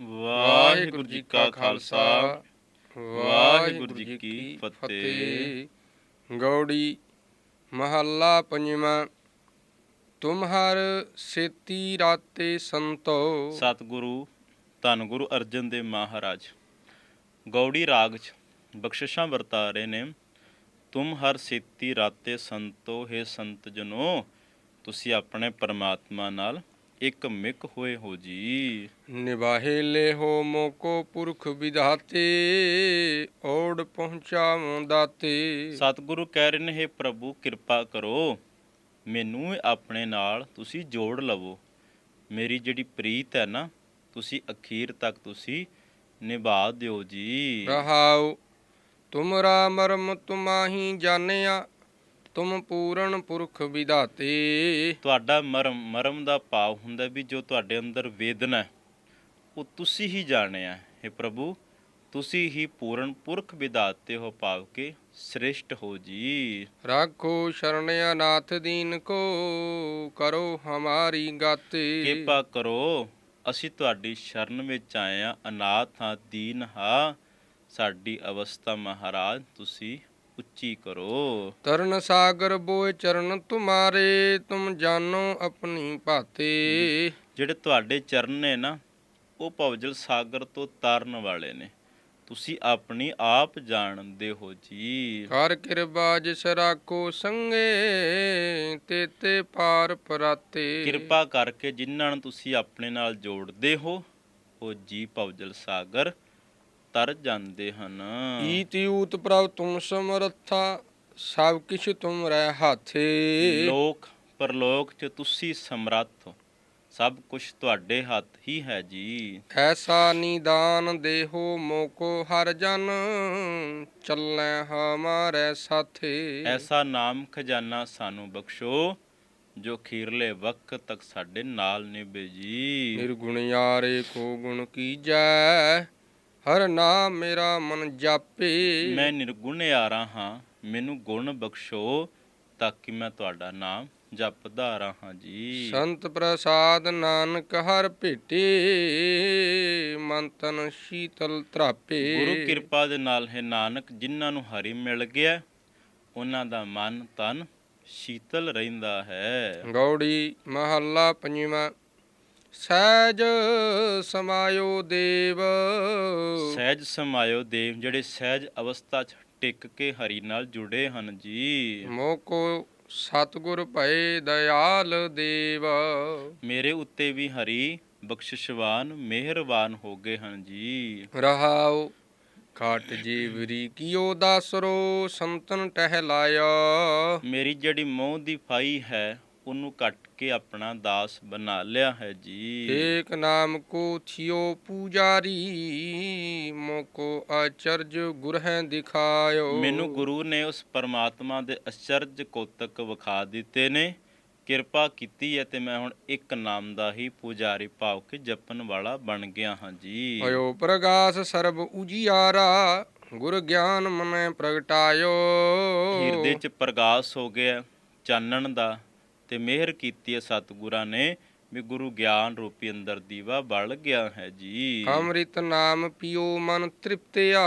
ਵਾਹਿਗੁਰੂ ਜੀ ਕਾ ਖਾਲਸਾ ਵਾਹਿਗੁਰੂ ਜੀ ਕੀ ਫਤਿਹ। ਗੌੜੀ ਮਹੱਲਾ ਪੰਜਵਾਂ ਤੁਮ ਹਰ ਸੇਤੀ ਰਾਤੇ ਸੰਤੋ। ਸਤਿਗੁਰੂ ਧੰਨ ਗੁਰੂ ਅਰਜਨ ਦੇਵ ਮਹਾਰਾਜ ਗੌੜੀ ਰਾਗ ਚ ਬਖਸ਼ਿਸ਼ਾਂ ਵਰਤਾ ਰਹੇ ਨੇ ਤੁਮ ਹਰ ਸੇਤੀ ਰਾਤੇ ਸੰਤੋ ਹੈ ਸੰਤ ਜਨੋ ਤੁਸੀਂ ਆਪਣੇ ਪਰਮਾਤਮਾ ਨਾਲ ਇੱਕ ਮਿਕ ਹੋਏ ਹੋ ਜੀ। ਨਿਵਾਹੇ ਲੈ ਹੋ ਮੋਕੋ ਪੁਰਖ ਵਿਧਾਤੇ ਓੜ ਪਹੁੰਚਾਵੋਂ ਦਾਤੇ। ਸਤਿਗੁਰੂ ਕਹਿ ਰਹੇ ਨੇ ਪ੍ਰਭੂ ਕਿਰਪਾ ਕਰੋ। ਮੈਨੂੰ ਆਪਣੇ ਨਾਲ ਤੁਸੀਂ ਜੋੜ ਲਵੋ। ਮੇਰੀ ਜਿਹੜੀ ਪ੍ਰੀਤ ਹੈ ਨਾ ਤੁਸੀਂ ਅਖੀਰ ਤੱਕ ਤੁਸੀਂ ਨਿਭਾ ਦਿਓ ਜੀ। ਰਹਾਉ ਤੁਮਰਾ ਮਰਮ ਤੁਮਾਹੀ ਜਾਣਿਆ ਤੁਮ ਪੂਰਨ ਪੁਰਖ ਵਿਧਾਤੇ। ਤੁਹਾਡਾ ਮਰਮ ਮਰਮ ਦਾ ਭਾਵ ਹੁੰਦਾ ਵੀ ਜੋ ਤੁਹਾਡੇ ਅੰਦਰ ਵੇਦਨਾ ਹੈ ਉਹ ਤੁਸੀਂ ਹੀ ਜਾਣਿਆ ਹੈ। ਪ੍ਰਭੂ ਤੁਸੀਂ ਹੀ ਪੂਰਨ ਪੁਰਖ ਵਿਦਾਤੇ ਹੋ ਭਾਵ ਕੇ ਸ੍ਰੇਸ਼ਟ ਹੋ ਜੀ। ਰਾਖੋ ਸ਼ਰਨ ਅਨਾਥ ਦੀਨ ਕੋ ਕਰੋ ਹਮਾਰੀ ਗਾਤੇ। ਕਿਰਪਾ ਕਰੋ ਅਸੀਂ ਤੁਹਾਡੀ ਸ਼ਰਨ ਵਿੱਚ ਆਏ ਹਾਂ ਅਨਾਥ ਹਾਂ ਦੀਨ ਹਾਂ। ਸਾਡੀ ਅਵਸਥਾ ਮਹਾਰਾਜ ਤੁਸੀਂ ਉੱਚੀ ਕਰੋ। ਤਰਨ ਸਾਗਰ ਬੋਏ ਚਰਨ ਤੁਮਾਰੇ ਤੁਮ ਜਾਨੋ ਆਪਣੀ ਭਾਤੇ। ਜਿਹੜੇ ਤੁਹਾਡੇ ਚਰਨ ਨੇ ਨਾ ਉਹ ਭਵਜਲ ਸਾਗਰ ਤੋਂ ਤਾਰਨ ਵਾਲੇ ਨੇ। ਤੁਸੀਂ ਆਪਣੀ ਆਪ ਜਾਣਦੇ ਹੋ ਜੀ। ਕਰ ਕਿਰਬਾ ਜਿਸ ਰਾਖੋ ਸੰਗੇ ਤੇਤੇ ਪਾਰ ਪਰਾਤੇ। ਕਿਰਪਾ ਕਰਕੇ ਜਿਨ੍ਹਾਂ ਨੂੰ ਤੁਸੀਂ ਆਪਣੇ ਨਾਲ ਜੋੜਦੇ ਹੋ ਉਹ ਜੀ ਭਵਜਲ ਸਾਗਰ ਤਰ ਜਾਂਦੇ ਹਨ। ਈਤੀ ਊਤ ਪ੍ਰਭ ਤੁਮ ਸਮਰੱਥਾ ਸਭ ਕਿਛ ਤੁਮ ਰਹਿ ਹਾਥੇ। ਲੋਕ ਪਰਲੋਕ ਚ ਤੁਸੀਂ ਸਮਰੱਥ ਹੋ। ਸਭ ਕੁਝ ਤੁਹਾਡੇ ਹੱਥ ਹੀ ਹੈ ਜੀ। ਐਸਾ ਨਿਦਾਨ ਦੇਹੋ ਮੋਕੋ ਹਰ ਜਨ ਚੱਲੈ ਹਮਾਰੇ ਸਾਥੇ। ਐਸਾ ਨਾਮ ਖਜ਼ਾਨਾ ਸਾਨੂੰ ਬਖਸ਼ੋ ਜੋ ਖੀਰਲੇ ਵਕਤ ਤੱਕ ਸਾਡੇ ਨਾਲ ਨਿਭੇ ਜੀ। ਨਿਰਗੁਣ ਯਾਰੇ ਕੋ ਗੁਣ ਕੀਜੈ ਹਰ ਨਾਮ ਮੇਰਾ ਮਨ ਜਾਪੇ। ਮੈਂ ਨਿਰਗੁਣ ਆ ਹਾਂ ਮੈਨੂੰ ਗੁਣ ਬਖਸ਼ੋ ਤਾਂ ਕਿ ਮੈਂ ਤੁਹਾਡਾ ਨਾਮ ਜਪਦਾ ਰਹਾ ਜੀ। ਸੰਤ ਪ੍ਰਸਾਦ ਨਾਨਕ ਹਰ ਭੇਟੇ ਮਨ ਤਨ ਸ਼ੀਤਲ ਤਰਾਪੇ ਗੁਰੂ ਕਿਰਪਾ ਦੇ ਨਾਲ ਹੈ ਨਾਨਕ ਜਿਨ੍ਹਾਂ ਨੂੰ ਹਰੀ ਮਿਲ ਗਿਆ ਉਹਨਾਂ ਦਾ ਮਨ ਤਨ ਸ਼ੀਤਲ ਰਹਿੰਦਾ ਹੈ। ਗੌੜੀ ਮਹੱਲਾ ਪੰਜਵਾਂ ਸਹਿਜ ਸਮਾਇਓ ਦੇਵ। ਸਹਿਜ ਸਮਾਇਓ ਦੇਵ ਜਿਹੜੇ ਸਹਿਜ ਅਵਸਥਾ 'ਚ ਟਿਕ ਕੇ ਹਰੀ ਨਾਲ ਜੁੜੇ ਹਨ ਜੀ। ਮੋਕੋ ਸਤਿਗੁਰ ਭਏ ਦਇਆਲ ਦੇਵ। ਮੇਰੇ ਉੱਤੇ ਵੀ ਹਰੀ ਬਖਸ਼ਿਸ਼ਵਾਨ ਮਿਹਰਬਾਨ ਹੋ ਗਏ ਹਨ ਜੀ। ਰਹਾਉ ਕਾਟ ਜੀਵਰੀ ਕੀਓ ਦਾਸਰੋ ਸੰਤਨ ਟਹਿਲਾਇਆ। ਮੇਰੀ ਜਿਹੜੀ ਮੋਹ ਦੀ ਫਾਈ ਹੈ ਉਹਨੂੰ ਕੱਟ ਕੇ ਆਪਣਾ ਦਾਸ ਬਣਾ ਲਿਆ ਹੈ ਜੀ। ਏਕ ਨਾਮ ਕੋ ਥਿਓ ਪੂਜਾਰੀ ਮੋਕੋ ਆਚਰਜ ਗੁਰਹਿ ਦਿਖਾਇਓ। ਮੈਨੂੰ ਗੁਰੂ ਨੇ ਉਸ ਪਰਮਾਤਮਾ ਦੇ ਅਚਰਜ ਕੋਤਕ ਵਿਖਾ ਦਿੱਤੇ ਨੇ। ਕਿਰਪਾ ਕੀਤੀ ਹੈ ਤੇ ਮੈਂ ਹੁਣ ਇੱਕ ਨਾਮ ਦਾ ਹੀ ਪੁਜਾਰੀ ਭਾਵ ਕੇ ਜਪਣ ਵਾਲਾ ਬਣ ਗਿਆ ਹਾਂ ਜੀ। ਭਇਓ ਪ੍ਰਗਾਸ ਸਰਬ ਉਜਿਆਰਾ ਗੁਰ ਗਿਆਨ ਮਨੈ ਪ੍ਰਗਟਾਇਓ। ਹਿਰਦੇ ਚ ਪ੍ਰਗਾਸ ਹੋ ਗਿਆ ਚਾਨਣ ਦਾ ਤੇ ਮਿਹਰ ਕੀਤੀ ਹੈ ਸਤਿਗੁਰਾਂ ਨੇ ਵੀ ਗੁਰੂ ਗਿਆਨ ਰੂਪੀ ਅੰਦਰ ਦੀਵਾ ਬਲ ਗਿਆ ਹੈ ਜੀ। ਅੰਮ੍ਰਿਤ ਨਾਮ ਪੀਓ ਮਨ ਤ੍ਰਿਪਤਿਆ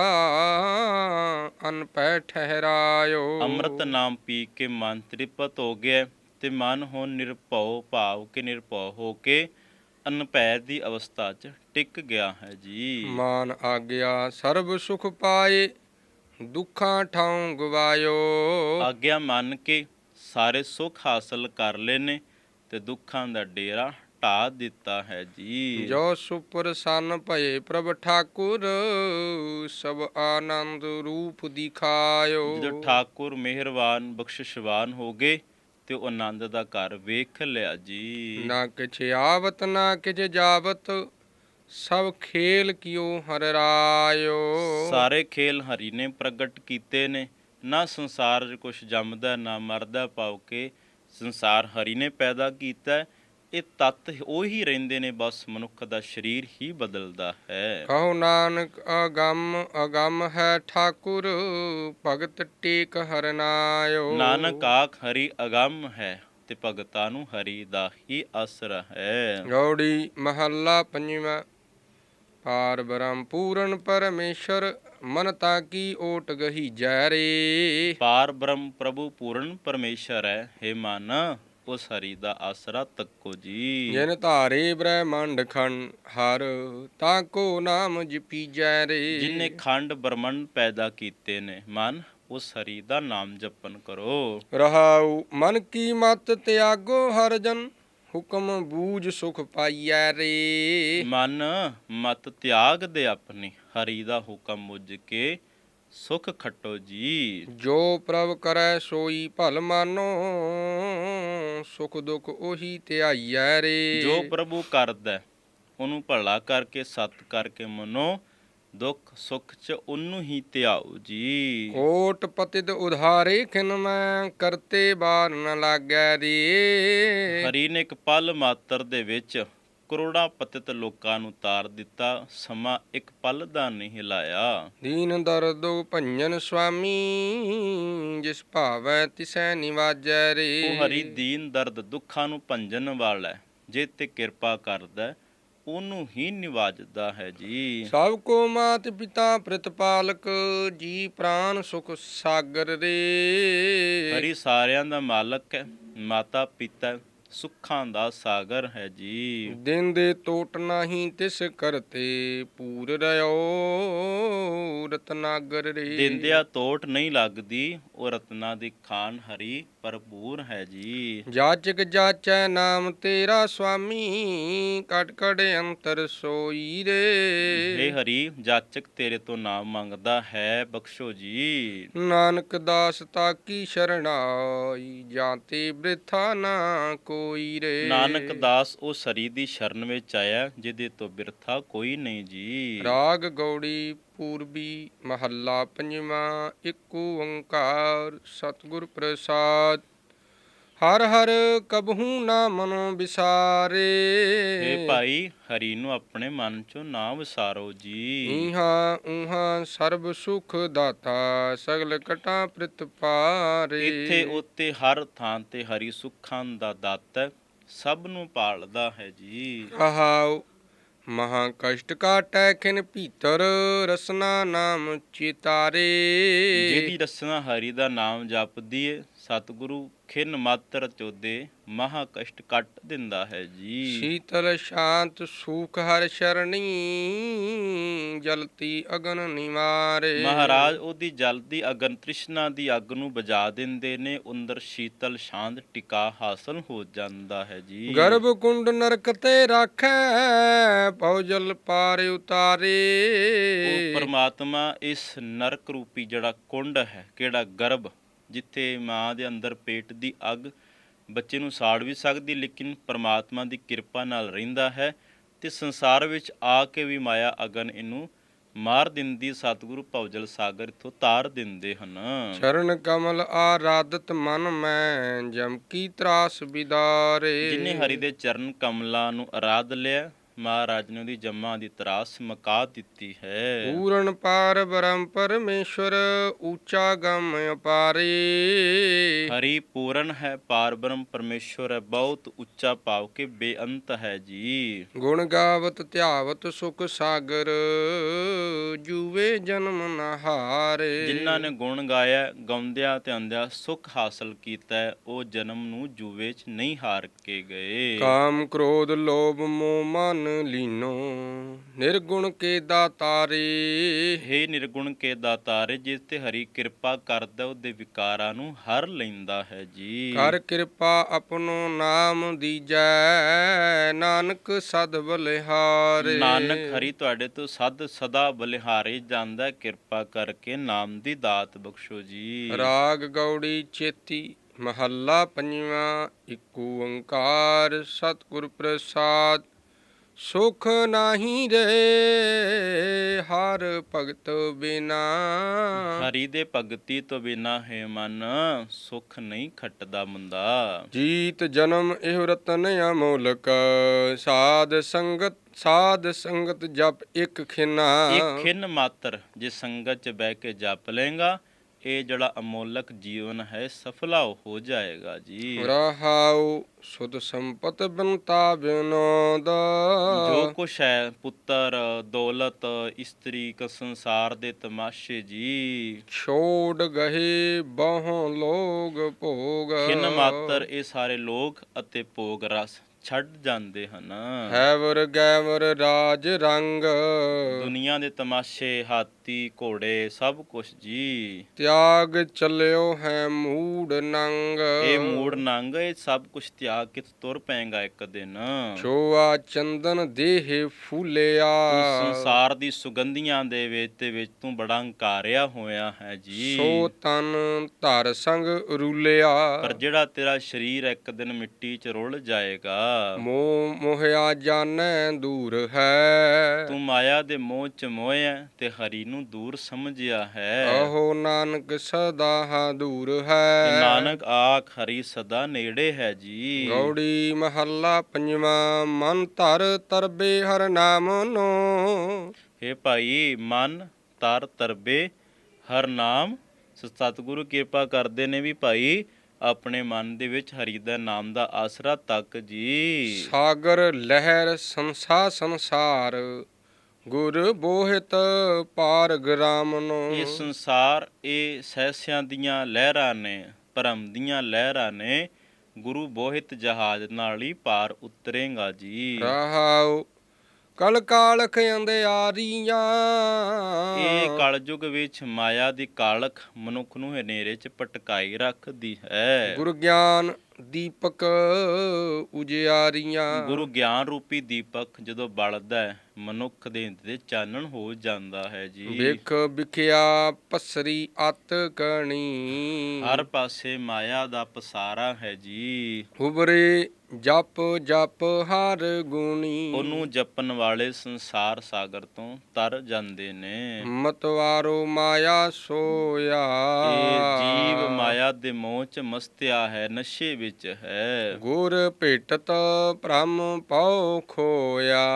ਅਨ ਪੈ ਠਹਿਰਾਇਓ। ਅੰਮ੍ਰਿਤ ਨਾਮ ਪੀ ਕੇ ਮਨ ਤ੍ਰਿਪਤ ਹੋ ਗਿਆ ਤੇ ਮਨ ਹੋ ਨਿਰਭਉ ਭਾਵ ਕੇ ਨਿਰਭਉ ਹੋ ਕੇ ਅਨਭੈ ਦੀ ਅਵਸਥਾ 'ਚ ਟਿਕ ਗਿਆ ਹੈ ਜੀ। ਮਾਨ ਆਗਿਆ ਸਰਬ ਸੁਖ ਪਾਏ ਦੁੱਖਾਂ ਠਾਉ ਗਵਾਇਓ। ਆਗਿਆ ਮੰਨ ਕੇ ਸਾਰੇ ਸੁੱਖ ਹਾਸਲ ਕਰ ਲਏ ਨੇ ਤੇ ਦੁੱਖਾਂ ਦਾ ਡੇਰਾ ਢਾ ਦਿੱਤਾ ਹੈ ਜੀ। ਜੋ ਸੁਪਰ ਸੰਨ ਭਏ ਪ੍ਰਭ ਠਾਕੁਰ ਸਭ ਆਨੰਦ ਰੂਪ ਦਿਖਾਇਓ। ਜਦੋਂ ਠਾਕੁਰ ਮਿਹਰਬਾਨ ਬਖਸ਼ਿਸ਼ਵਾਨ ਹੋ ਗਏ ਤੇ ਉਹ ਆਨੰਦ ਦਾ ਘਰ ਵੇਖ ਲਿਆ ਜੀ। ਨਾ ਕਿਛ ਆਵਤ ਨਾ ਕਿਛ ਜਾਵਤ ਸਭ ਖੇਲ ਕਿਉ ਹਰ ਰਾਇਓ ਸਾਰੇ ਖੇਲ ਹਰੀ ਨੇ ਪ੍ਰਗਟ ਕੀਤੇ ਨੇ। ਨਾ ਸੰਸਾਰ ਕੁਛ ਜੰਮਦਾ ਨਾ ਮਰਦਾ ਪਾਉ ਕੇ ਸੰਸਾਰ ਹਰੀ ਨੇ ਪੈਦਾ ਕੀਤਾ। ਇਹ ਤੱਤ ਉਹੀ ਰਹਿੰਦੇ ਨੇ ਬਸ ਮਨੁੱਖ ਦਾ ਸਰੀਰ ਹੀ ਬਦਲਦਾ ਹੈ। ਕਹੋ ਨਾਨਕ ਅਗੰਮ ਅਗੰਮ ਹੈ ਠਾਕੁਰ ਭਗਤ ਟੇਕ ਹਰਨਾਇਓ ਨਾਨਕ ਆਖ ਹਰੀ ਅਗੰਮ ਹੈ ਤੇ ਭਗਤਾਂ ਨੂੰ ਹਰੀ ਦਾ ਹੀ ਆਸਰਾ ਹੈ। ਗੌੜੀ ਮਹੱਲਾ ਪੰਜਵਾਂ। ਪਾਰ ਬ੍ਰਹਮ ਪੂਰਨ ਪਰਮੇਸ਼ਰ ਮਨ ਤਾਂ ਕੀ ਓਟ ਗਹੀ ਜੈ ਰੇ ਪਾਰ ਬ੍ਰਹਮ ਪ੍ਰਭੂ ਪੂਰਨ ਪਰਮੇਸ਼ਰ ਹੈ हे ਮਨ ਉਸ ਹਰੀ ਦਾ ਆਸਰਾ ਤੱਕੋ ਜੀ। ਜਿਨ ਧਾਰੇ ਬ੍ਰਹਮੰਡ ਖੰਡ ਹਰ ਤਾਂ ਕੋ ਨਾਮ ਜਪੀਜੈ ਰੇ ਜਿਨੇ ਖੰਡ ਬ੍ਰਹਮੰਡ ਪੈਦਾ ਕੀਤੇ ਨੇ ਮਨ ਉਸ ਹਰੀ ਦਾ ਨਾਮ ਜਪਨ ਕਰੋ। ਰਹਾਉ ਮਨ ਕੀ ਮਤ ਤਿਆਗੋ ਹਰ ਜਨ ਹੁਕਮ ਬੂਝ ਸੁਖ ਪਾਈਐ ਰੇ। ਮਨ ਮਤ ਤਿਆਗ ਦੇ ਆਪਣੀ ਹਰੀ ਦਾ ਹੁਕਮ ਮੁਝ ਕੇ ਸੁਖ ਖਟੋ ਜੀ ਜੋ ਪ੍ਰਭ ਕਰੈ ਸੋਈ ਭਲ ਮਾਨੋ ਸੁਖ ਦੁਖ ਉਹੀ ਧਿਆਈਐ ਰੇ। ਜੋ ਪ੍ਰਭੂ ਕਰਦਾ ਉਹਨੂੰ ਭਲਾ ਕਰਕੇ ਸਤ ਕਰਕੇ ਮਨੋ ਦੁੱਖ ਸੁੱਖ ਚ ਉਹਨੂੰ ਹੀ ਧਿਆਓ ਜੀ। ਕੋਟ ਪਤਿਤ ਉਧਾਰੇ ਖਿਨ ਮੈਂ ਕਰਤੇ ਬਾਰ ਨ ਲਾਗੈ ਰੇ ਹਰੀ ਨੇ ਇੱਕ ਪਲ ਮਾਤਰ ਦੇ ਵਿੱਚ ਕਰੋੜਾਂ ਪਤਿਤ ਲੋਕਾਂ ਨੂੰ ਤਾਰ ਦਿੱਤਾ ਸਮਾਂ ਇੱਕ ਪਲ ਦਾ ਨਹੀਂ ਲਾਇਆ। ਦੀਨ ਦਰਦੋ ਭੰਜਨ ਸੁਆਮੀ ਜਿਸ ਭਾਵੈ ਤਿਸੈ ਨਿਵਾਜੈ ਰੇ। ਉਹ ਹਰੀ ਦੀਨ ਦਰਦ ਦੁੱਖਾਂ ਨੂੰ ਭੰਜਨ ਵਾਲਾ ਜੇ ਤੇ ਕਿਰਪਾ ਕਰਦਾ ਉਹਨੂੰ ਹੀ ਨਿਵਾਜਦਾ ਹੈ ਜੀ। ਸਭ ਕੋ ਮਾਤ ਪਿਤਾ ਪ੍ਰਤਪਾਲਕ ਜੀ ਪ੍ਰਾਨ ਸੁਖ ਸਾਗਰ ਰੇ। ਹਰੀ ਸਾਰਿਆਂ ਦਾ ਮਾਲਕ ਹੈ ਮਾਤਾ ਪਿਤਾ ਸੁੱਖਾਂ ਦਾ ਸਾਗਰ ਹੈ ਜੀ ਦਿਨ ਦੇ ਟੋਟ ਨਾਹੀ ਤਿਸ ਕਰਤੇ ਪੂਰ ਰਿਓ ਰਤਨਾਗਰ ਰੇ। ਦਿੰਦਿਆ ਤੋਟ ਨਹੀਂ ਲੱਗਦੀ ਉਹ ਰਤਨਾ ਦੀ ਖਾਨ ਹਰੀ ਭਰਪੂਰ ਹੈ ਜੀ ਜਾਚਕ ਜਾਚੈ ਨਾਮ ਤੇਰਾ ਸੁਆਮੀ ਕਟ ਕਟ ਅੰਤਰ ਸੋਈ ਰੇ। ਹਰੀ ਜਾਚਕ ਤੇਰੇ ਤੋਂ ਨਾਮ ਮੰਗਦਾ ਹੈ ਬਖਸ਼ੋ ਜੀ ਨਾਨਕ ਦਾਸ ਤਾਕੀ ਸ਼ਰਣਾਈ ਜਾਂਤੇ ਬ੍ਰਿਥਾ ਨਾ ਕੋਈ ਰੇ। ਨਾਨਕ ਦਾਸ ਉਹ ਸਰੀ ਦੀ ਸ਼ਰਨ ਵਿੱਚ ਆਇਆ ਜਿਹਦੇ ਤੋਂ ਬਿਰਥਾ ਕੋਈ ਨਹੀਂ ਜੀ। ਰਾਗ ਗੌੜੀ ਪੂਰਬੀ ਮਹੱਲਾ ਪੰਜਵਾਂ ਇੱਕ ਓੰਕਾਰ ਸਤਿਗੁਰ ਪ੍ਰਸਾਦ। ਹਰ ਹਰ ਕਬਹੂ ਨਾ ਮਨੋ ਵਿਸਾਰੇ। ਹੇ ਭਾਈ ਹਰੀ ਨੂੰ ਆਪਣੇ ਮਨ ਚੋਂ ਨਾ ਵਿਸਾਰੋ ਜੀ। ਇਹਾਂ ਉਹਾਂ ਸਰਬ ਸੁਖ ਦਾਤਾ ਸਗਲ ਕਟਾ ਪ੍ਰਤਪਾਰੇ ਇੱਥੇ ਉੱਤੇ ਹਰ ਥਾਂ ਤੇ ਹਰੀ ਸੁੱਖਾਂ ਦਾ ਦਾਤਾ ਸਭ ਨੂੰ ਪਾਲਦਾ ਹੈ ਜੀ। ਰਹਾਉ ਮਹਾ ਕਸ਼ਟ ਕਾਟੈ ਖਿਨ ਭੀਤਰ ਰਸਨਾ ਨਾਮ ਚਿਤਾਰੇ। ਜਿਹਦੀ ਰਸਨਾ ਹਰੀ ਦਾ ਨਾਮ ਜਪਦੀ ਏ ਸਤਿਗੁਰੂ ਖਿਨ ਮਾਤਰ ਚੋਦੇ ਮਹਾ ਕਸ਼ਟ ਕੱਟ ਦਿੰਦਾ ਹੈ ਜੀ। ਸ਼ੀਤਲ ਸ਼ਾਂਤ ਸੂਖ ਹਰ ਸ਼ਰਣੀ ਜਲਤੀ ਅਗਨ ਨਿਵਾਰੇ। ਮਹਾਰਾਜ ਉਹਦੀ ਜਲਦੀ ਅਗਨ ਤ੍ਰਿਸ਼ਨਾ ਦੀ ਅੱਗ ਨੂੰ ਬੁਝਾ ਦਿੰਦੇ ਨੇ ਅੰਦਰ ਸ਼ੀਤਲ ਸ਼ਾਂਤ ਟਿਕਾ ਹਾਸਲ ਹੋ ਜਾਂਦਾ ਹੈ ਜੀ। ਗਰਭ ਕੁੰਡ ਨਰਕ ਤੇ ਰਾਖੈ ਪਉਜਲ ਪਾਰ ਉਤਾਰੇ। ਉਹ ਪਰਮਾਤਮਾ ਇਸ ਨਰਕ ਰੂਪੀ ਜਿਹੜਾ ਕੁੰਡ ਹੈ ਕਿਹੜਾ ਗਰਭ ਜਿੱਥੇ ਮਾਂ ਦੇ ਅੰਦਰ ਪੇਟ ਦੀ ਅੱਗ ਬੱਚੇ ਨੂੰ ਸਾੜ ਵੀ ਸਕਦੀ ਲੇਕਿਨ ਪਰਮਾਤਮਾ ਦੀ ਕਿਰਪਾ ਨਾਲ ਰਹਿੰਦਾ ਹੈ ਤੇ ਸੰਸਾਰ ਵਿੱਚ ਆ ਕੇ ਵੀ ਮਾਇਆ ਅਗਨ ਇਹਨੂੰ ਮਾਰ ਦਿੰਦੀ ਸਤਿਗੁਰੂ ਭਵਜਲ ਸਾਗਰ ਇਥੋਂ ਤਾਰ ਦਿੰਦੇ ਹਨ। ਚਰਨ ਕਮਲ ਆਰਾਧਤ ਮਨ ਮੈਂ ਜਮ ਕੀ ਤਰਾਸ ਬਿਦਾਰੇ ਜਿਨੇ ਹਰੀ ਦੇ ਚਰਨ ਕਮਲਾਂ ਨੂੰ ਅਰਾਧ ਲਿਆ ਮਹਾਰਾਜ ਨੇ ਉਹਦੀ ਜੰਮਾਂ ਦੀ ਤਰਾਸ ਮਕਾ ਦਿੱਤੀ ਹੈ। ਪੂਰਨ ਪਾਰ ਬ੍ਰਹਮ ਪਰਮੇਸ਼ਵਰ ਉੱਚਾ ਗਮ ਅਪਾਰੇ। ਹਰੀ ਪੂਰਨ ਹੈ ਪਾਰਬ੍ਰਹਮ ਪਰਮੇਸ਼ਵਰ ਹੈ ਬਹੁਤ ਉੱਚਾ ਭਾਵ ਕੇ ਬੇਅੰਤ ਹੈ ਜੀ। ਗੁਣ ਗਾਵਤ ਧਿਆਵਤ ਸੁਖ ਸਾਗਰ ਜੂਵੇ ਜਨਮ ਨਹਾਰੇ ਜਿਨ੍ਹਾਂ ਨੇ ਗੁਣ ਗਾਇਆ ਗਾਉਂਦਿਆਂ ਤੇ ਆਂਦਿਆਂ ਸੁਖ ਹਾਸਲ ਕੀਤਾ ਉਹ ਜਨਮ ਨੂੰ ਜੂਵੇ ਚ ਨਹੀਂ ਹਾਰ ਕੇ ਗਏ। ਕਾਮ ਕ੍ਰੋਧ ਲੋਭ ਮੋਹ ਮਨ ਲੀਨੋ ਨਿਰਗੁਣ ਕੇ ਦਾਤਾਰੇ। ਹੇ ਨਿਰਗੁਣ ਕੇ ਦਾਤਾਰੇ ਜਿਸ ਤੇ ਹਰੀ ਕਿਰਪਾ ਕਰਦਾ ਉਹਦੇ ਵਿਕਾਰਾਂ ਨੂੰ ਹਰ ਲੈਂਦਾ ਹੈ ਜੀ। ਕਰ ਕਿਰਪਾ ਆਪਣੋ ਨਾਮ ਦੀਜੈ ਨਾਨਕ ਸਦ ਬਲਿਹਾਰੇ। ਨਾਨਕ ਹਰੀ ਤੁਹਾਡੇ ਤੋਂ ਸਦ ਸਦਾ ਬਲਿਹਾਰੇ ਜਾਂਦਾ ਕਿਰਪਾ ਕਰਕੇ ਨਾਮ ਦੀ ਦਾਤ ਬਖਸ਼ੋ ਜੀ। ਰਾਗ ਗੌੜੀ ਚੇਤੀ ਮਹੱਲਾ ਪੰਜਵਾਂ ਇੱਕ ਓੰਕਾਰ ਸਤਿਗੁਰ ਪ੍ਰਸਾਦ ਸੁਖ ਨਾਹੀ ਰੇ ਹਰ ਭਗਤ ਬਿਨਾ। ਹਰੀ ਦੇ ਭਗਤੀ ਤੋਂ ਬਿਨਾ ਹੈ ਮਨ ਸੁਖ ਨਹੀਂ ਖਟਦਾ ਮੁੰਦਾ। ਜੀਤ ਜਨਮ ਇਹ ਰਤਨ ਅਮੋਲਕ ਸਾਧ ਸੰਗਤ ਸਾਧ ਸੰਗਤ ਜਪ ਇੱਕ ਖਿਨਾ। ਇੱਕ ਖਿੰਨ ਮਾਤਰ ਜੇ ਸੰਗਤ ਚ ਬਹਿ ਕੇ ਜਪ ਲੇਗਾ ਇਹ ਜਿਹੜਾ ਅਮੋਲਕ ਜੀਵਨ ਹੈ ਸਫਲਾ ਹੋ ਜਾਏਗਾ ਜੀ। ਰਹਾਉ ਸੁਧ ਸੰਪਤ ਬਿਨਤਾ ਬਿਨੋਦ। ਜੋ ਕੁਛ ਹੈ ਪੁੱਤਰ ਦੌਲਤ ਇਸਤਰੀ ਕ ਸੰਸਾਰ ਦੇ ਤਮਾਸ਼ੇ ਜੀ। ਛੋੜ ਗਏ ਬਹੁ ਲੋਗ ਭੋਗ। ਖਿਨ ਮਾਤਰ ਇਹ ਸਾਰੇ ਲੋਕ ਅਤੇ ਭੋਗ ਰਸ ਛੱਡ ਜਾਂਦੇ ਹਨ। ਹੈਵਰ ਗੈਵਰ ਰਾਜ ਰੰਗ। ਦੁਨੀਆ ਦੇ ਤਮਾਸ਼ੇ ਹਾਥੀ ਘੋੜੇ ਸਭ ਕੁਝ ਜੀ। ਤਿਆਗ ਚੱਲਿਓ ਹੈ ਮੂੜ ਨੰਗ। ਇਹ ਮੂੜ ਨੰਗ ਇਹ ਸਭ ਕੁਝ ਤਿਆਗ ਕੇ ਤੁਰ ਪਏਗਾ ਇੱਕ ਦਿਨ। ਛੋਆ ਚੰਦਨ ਦੇਹ ਫੂਲਿਆ। ਤੂੰ ਸੰਸਾਰ ਦੀ ਸੁਗੰਧੀਆਂ ਦੇ ਵਿੱਚ ਤੇ ਵਿੱਚ ਤੂੰ ਬੜਾ ਹੰਕਾਰਿਆ ਹੋਇਆ ਹੈ ਜੀ। ਸੋ ਤਨ ਧਰ ਸੰਗ ਰੂਲਿਆ। ਪਰ ਜਿਹੜਾ ਤੇਰਾ ਸਰੀਰ ਇੱਕ ਦਿਨ ਮਿੱਟੀ 'ਚ ਰੁਲ ਜਾਏਗਾ। ਮੋਹ ਮੋਹਿਆ ਜਾਣੈ ਦੂਰ ਹੈ। ਤੂੰ ਮਾਇਆ ਦੇ ਮੋਹ 'ਚ ਮੋਇਆ ਤੇ ਹਰੀ ਨੂੰ ਦੂਰ ਸਮਝਿਆ ਹੈ। ਅਹੋ ਨਾਨਕ ਸਦਾ ਹਾ ਦੂਰ ਹੈ। ਨਾਨਕ ਆਖ ਹਰੀ ਸਦਾ ਨੇੜੇ ਹੈ ਜੀ। ਗੌੜੀ ਮਹੱਲਾ ਪੰਜਵਾਂ ਮਨ ਧਰ ਤਰਬੇ ਹਰ ਨਾਮ ਨੋ। हे ਭਾਈ ਮਨ ਤਰ ਤਰਬੇ ਹਰ ਨਾਮ। ਸਤਿਗੁਰੂ ਕਿਰਪਾ ਕਰਦੇ ਨੇ ਵੀ ਭਾਈ ਆਪਣੇ ਮਨ ਦੇ ਵਿੱਚ ਹਰੀ ਦਾ ਨਾਮ ਦਾ ਆਸਰਾ ਤੱਕ ਜੀ। ਸਾਗਰ ਲਹਿਰ ਸੰਸਾ ਸੰਸਾਰ। ਗੁਰ ਬੋਹਿਤ ਪਾਰ ਗ੍ਰਾਮ ਨੋ ਇਹ ਸੰਸਾਰ ਇਹ ਸਹਿਸਿਆਂ ਦੀਆਂ ਲਹਿਰਾਂ ਨੇ ਭਰਮ ਦੀਆਂ ਲਹਿਰਾਂ ਨੇ ਗੁਰੂ ਬੋਹਿਤ ਜਹਾਜ਼ ਨਾਲ ਹੀ ਪਾਰ ਉਤਰੇਗਾ ਜੀ। ਰਹਾਉ ਕਲ ਕਾਲਖ ਅੰਧਿਆਰੀਆਂ। ਇਹ ਕਲਯੁਗ ਵਿੱਚ ਮਾਇਆ ਦੀ ਕਾਲਖ ਮਨੁੱਖ ਨੂੰ ਹਨੇਰੇ 'ਚ ਪਟਕਾਈ ਰੱਖਦੀ ਹੈ। ਗੁਰ ਗਿਆਨ ਦੀਪਕ ਉਜਿਆਰੀਆਂ। ਗੁਰੂ ਗਿਆਨ ਰੂਪੀ ਦੀਪਕ ਜਦੋਂ ਬਲਦਾ ਹੈ ਮਨੁੱਖ ਦੇ ਹਿਰਦੇ 'ਚ ਚਾਨਣ ਹੋ ਜਾਂਦਾ ਹੈ ਜੀ। ਵੇਖ ਵਿਖਿਆ ਪਸਰੀ ਅਤ ਕਣੀ। ਹਰ ਪਾਸੇ ਮਾਇਆ ਦਾ ਪਸਾਰਾ ਹੈ ਜੀ। ਉਬਰੇ ਜਪ ਜਪ ਹਰ ਗੁਣੀ। ਉਹਨੂੰ ਜਪਣ ਵਾਲੇ ਸੰਸਾਰ ਸਾਗਰ ਤੋਂ ਤਰ ਜਾਂਦੇ ਨੇ। ਮਤਵਾਰੋ ਮਾਇਆ ਸੋਇਆ। ਇਹ ਜੀਵ ਮਾਇਆ ਦੇ ਮੋਹ 'ਚ ਮਸਤਿਆ ਹੈ ਨਸ਼ੇ ਵਿੱਚ ਹੈ। ਗੁਰ ਭੇਟਤ ਭ੍ਰਮ ਪਉ ਖੋਇਆ।